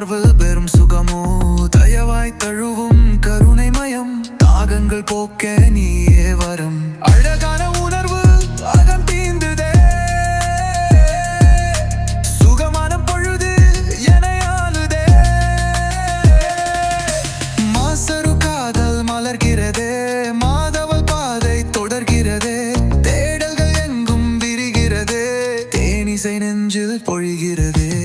உணர்வு பெரும் சுகமோ? தயவாய் தழுவும் கருணை மயம் தாகங்கள் போக்க நீயே வரும். அழகான உணர்வு அகம் தீந்துதே. சுகமான பொழுது எனையாளுதே மாசரு காதல் மலர்கிறதே. மாதவல் பாதை தொடர்கிறதே. தேடல்கள் எங்கும் விரிகிறதே. தேனிசை நெஞ்சில் பொழிகிறதே.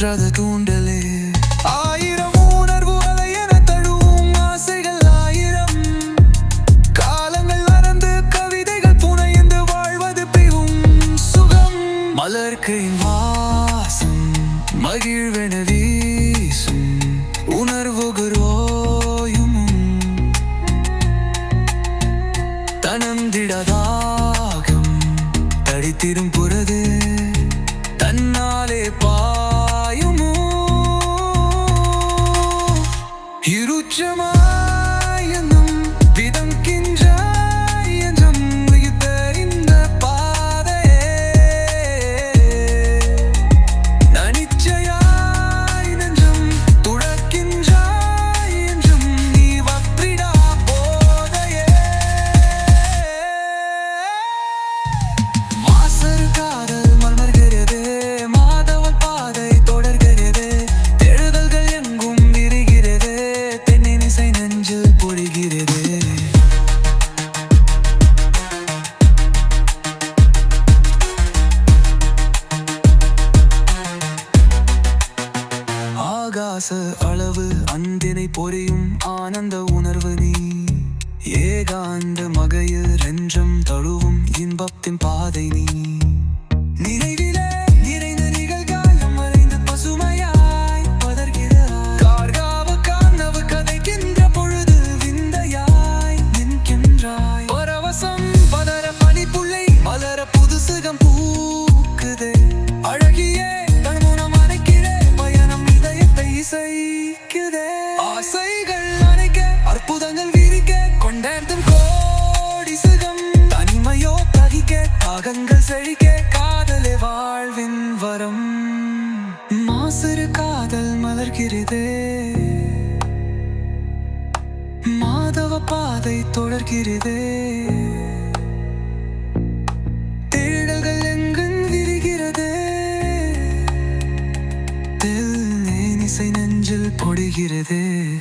மாற்றாத தூண்டலே. ஆயிரம் உணர்வு அலையென தழுவும் ஆசைகள் ஆயிரம். காலங்கள் மறந்து கவிதைகள் புனைந்து வாழ்வது பெரும் சுகம். மலர்க்கையின் வாசம் மகிழ்வென வீசும் உணர்வுகள் ஓயுமும். தனந்திடதாகம் தடித்திரும் புறது தன்னாலே பா 这么 ஆகாச அளவு அந்தினை பொறியும் ஆனந்த உணர்வு நீ. ஏகாந்த மகையில் ரென்றும் தழுவும் இன்பத்தின் பாதை நீ. தாகங்கள் செழிக்க காதலே வாழ்வின் வரம். மாசரு காதல் மலர்கிறது. மாதவ பாதை தொடர்கிறது. தேடல்கள் எங்கும் விரிகிறதே. தெல் நேனிசை நெஞ்சில் பொடுகிறதே.